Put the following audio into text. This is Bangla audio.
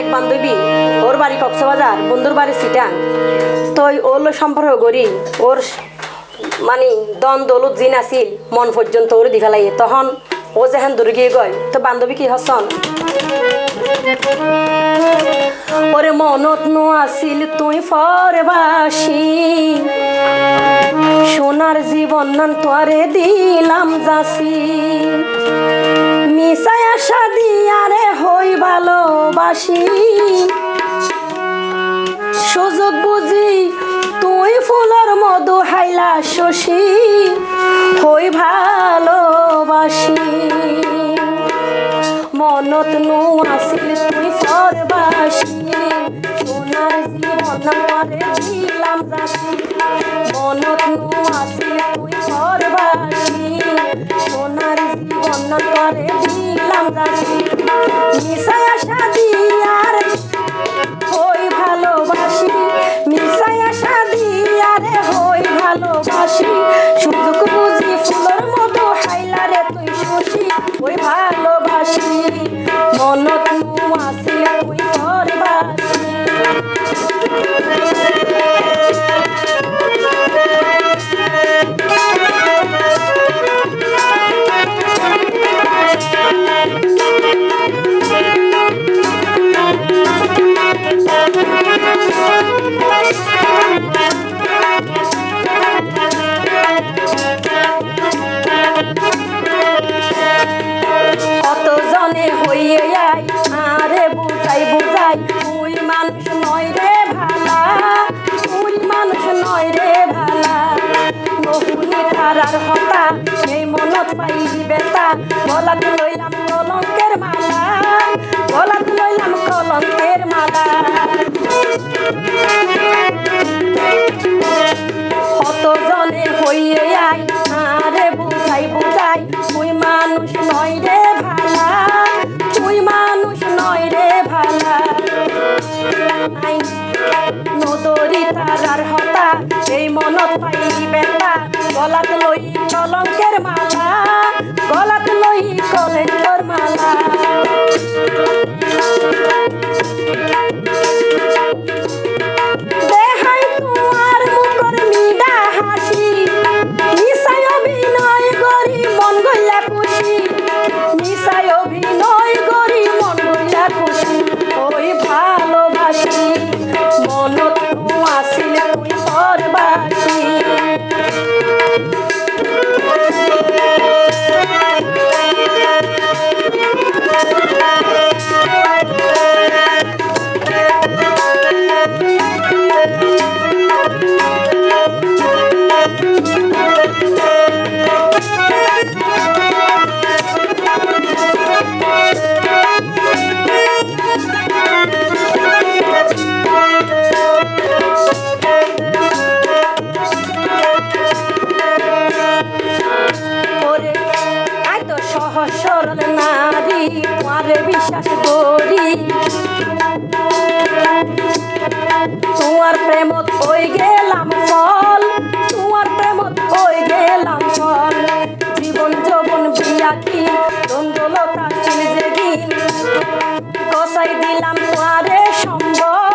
এক বান্ধবী, ওর বাড়ি কক্সবাজার, বন্ধুর বাড়ি সিটাং। তো ওর সম্পর্ক করি, ওর মানে দন দৌলত জিন আছিল, মন পর্যন্ত ওর দি ফেলাই তখন ও যেহেন দূরে গিয়ে গয় তো বান্ধবী কি হসন? ওরে মনত নো আছিল তুই ফরবাসী। সোনার জীবন নান তোরে দিলাম যাসি মিশাই আশা দিয়ারে হই ভালোবাসি সুযোগ বুঝি তুই ফুলর মধু হাইলা শশী, হই ভালোবাসি। মনত নু আসিল তুই ফরবাসি সোনার জীবন পরে দিলাম যাসি মনত নু আসিল তুই ফরবাসি সোনার জীবন পরে দিলাম যাসি মিশাই ভালোবাসি মানুষ নয় রে ভালা তুই মানুষ নয় রে ভালা। বহুনি তারার হতা সেই মনত পাইলি বেতা গলাত লইলাম কলঙ্কের মালা গলাত লইলাম কলঙ্কের মালা। কত জনে হইয়ে আই, আরে বুঝাই বুঝাই, তুই মানুষ নয় রে ভালা, তুই মানুষ নয় রে ভালা। নদরি হতা সেই মনত পাই বেতা গলাত লই কলঙ্কের মালা। তোমারে বিশ্বাস করি। তোমার প্রেমত হয়ে গেলাম ফল, তোমার প্রেমত হয়ে গেলাম ফল। জীবন যৌবন বিয়া কি দ্বন্দ্বলতা ছিল দিলাম তোমারে সম্বল।